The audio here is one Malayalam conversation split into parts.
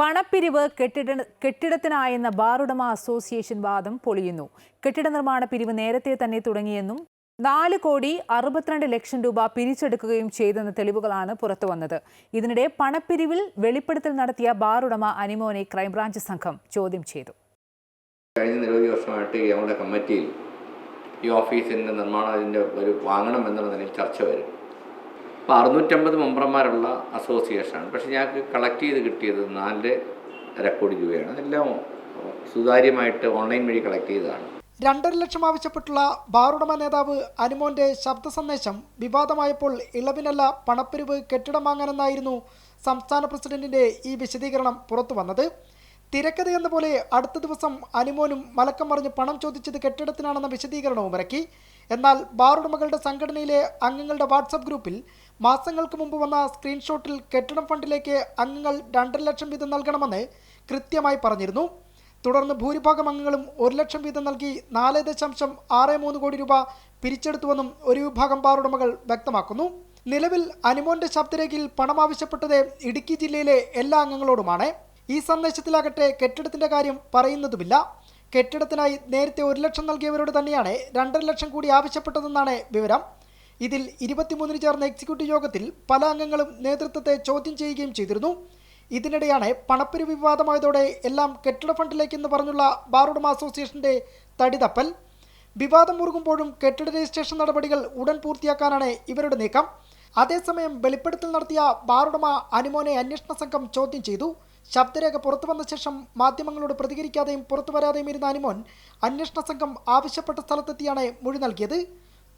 പണപ്പിരിവ് കെട്ടിട കെട്ടിടത്തിനായെന്ന ബാറുടമ അസോസിയേഷൻ വാദം പൊളിയുന്നു. കെട്ടിട നിർമ്മാണ പിരിവ് നേരത്തെ തന്നെ തുടങ്ങിയെന്നും നാല് കോടി അറുപത്തിരണ്ട് ലക്ഷം രൂപ പിരിച്ചെടുക്കുകയും ചെയ്തെന്ന തെളിവുകളാണ് പുറത്തുവന്നത് ഇതിനിടെ പണപ്പിരിവിൽ വെളിപ്പെടുത്തൽ നടത്തിയ ബാറുടമ അനിമോനെ ക്രൈംബ്രാഞ്ച് സംഘം ചോദ്യം ചെയ്തു. കഴിഞ്ഞ നിരവധി വർഷമായിട്ട് കമ്മിറ്റിയിൽ ഈ ഓഫീസിന്റെ നിർമ്മാണം അതിന്റെ ഒരു വാങ്ങണം എന്നുള്ള നിലയിൽ ചർച്ച വരും. അപ്പോൾ അറുന്നൂറ്റമ്പത് മെമ്പർമാരുള്ള അസോസിയേഷനാണ്. പക്ഷേ ഞങ്ങൾക്ക് കളക്ട് ചെയ്ത് കിട്ടിയത് നാല് കോടി രൂപയാണ്. അതെല്ലാം സുതാര്യമായിട്ട് ഓൺലൈൻ വഴി കളക്ട് ചെയ്തതാണ്. രണ്ടര ലക്ഷം ആവശ്യപ്പെട്ടുള്ള ബാറുടമ നേതാവ് അനുമോന്റെ ശബ്ദ സന്ദേശം വിവാദമായപ്പോൾ ഇളവിനല്ല പണപ്പിരിവ് കെട്ടിടം വാങ്ങാനെന്നായിരുന്നു സംസ്ഥാന പ്രസിഡന്റിന്റെ ഈ വിശദീകരണം പുറത്തു വന്നത് തിരക്കഥയെന്ന പോലെ അടുത്ത ദിവസം അനുമോനും മലക്കം മറിഞ്ഞ് പണം ചോദിച്ചത് കെട്ടിടത്തിനാണെന്ന വിശദീകരണവും ഇറക്കി. എന്നാൽ ബാറുടമകളുടെ സംഘടനയിലെ അംഗങ്ങളുടെ വാട്സപ്പ് ഗ്രൂപ്പിൽ മാസങ്ങൾക്ക് മുമ്പ് വന്ന സ്ക്രീൻഷോട്ടിൽ കെട്ടിടം ഫണ്ടിലേക്ക് അംഗങ്ങൾ രണ്ടര ലക്ഷം വീതം നൽകണമെന്ന് കൃത്യമായി പറഞ്ഞിരുന്നു. തുടർന്ന് ഭൂരിഭാഗം അംഗങ്ങളും ഒരു ലക്ഷം വീതം നൽകി നാല് ദശാംശം ആറ് മൂന്ന് കോടി രൂപ പിരിച്ചെടുത്തുവെന്നും ഒരു വിഭാഗം ബാറുടമകൾ വ്യക്തമാക്കുന്നു. നിലവിൽ അനുമോന്റെ ശബ്ദരേഖയിൽ പണം ആവശ്യപ്പെട്ടത് ഇടുക്കി ജില്ലയിലെ എല്ലാ അംഗങ്ങളോടുമാണ്. ഈ സന്ദേശത്തിലാകട്ടെ കെട്ടിടത്തിന്റെ കാര്യം പറയുന്നതുമില്ല. കെട്ടിടത്തിനായി നേരത്തെ ഒരു ലക്ഷം നൽകിയവരോട് തന്നെയാണ് രണ്ടര ലക്ഷം കൂടി ആവശ്യപ്പെട്ടതെന്നാണ് വിവരം. ഇതിൽ ഇരുപത്തിമൂന്നിന് ചേർന്ന എക്സിക്യൂട്ടീവ് യോഗത്തിൽ പല അംഗങ്ങളും നേതൃത്വത്തെ ചോദ്യം ചെയ്യുകയും ചെയ്തിരുന്നു. ഇതിനിടെയാണ് പണപ്പിരിവ് വിവാദമായതോടെ എല്ലാം കെട്ടിട ഫണ്ടിലേക്കെന്ന് പറഞ്ഞുള്ള ബാറുടമ അസോസിയേഷന്റെ തടിതപ്പൽ. വിവാദം മുറുകുമ്പോഴും കെട്ടിട രജിസ്ട്രേഷൻ നടപടികൾ ഉടൻ പൂർത്തിയാക്കാനാണ് ഇവരുടെ നീക്കം. അതേസമയം വെളിപ്പെടുത്തൽ നടത്തിയ ബാറുടമ അനുമോനെ അന്വേഷണ സംഘം ചോദ്യം ചെയ്തു. ശബ്ദരേഖ പുറത്തു വന്ന ശേഷം മാധ്യമങ്ങളോട് പ്രതികരിക്കാതെയും പുറത്തു വരാതെയും ഇരുന്ന അനുമോൻ അന്വേഷണ സംഘം ആവശ്യപ്പെട്ട സ്ഥലത്തെത്തിയാണ് മൊഴി നൽകിയത്.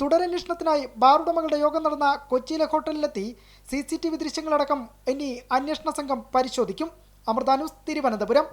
തുടരന്വേഷണത്തിനായി ബാറുടമകളുടെ യോഗം നടന്ന കൊച്ചിയിലെ ഹോട്ടലിലെത്തി സി സി ടി വി ദൃശ്യങ്ങളടക്കം ഇനി അന്വേഷണ സംഘം പരിശോധിക്കും. അമൃതാനൂസ് തിരുവനന്തപുരം.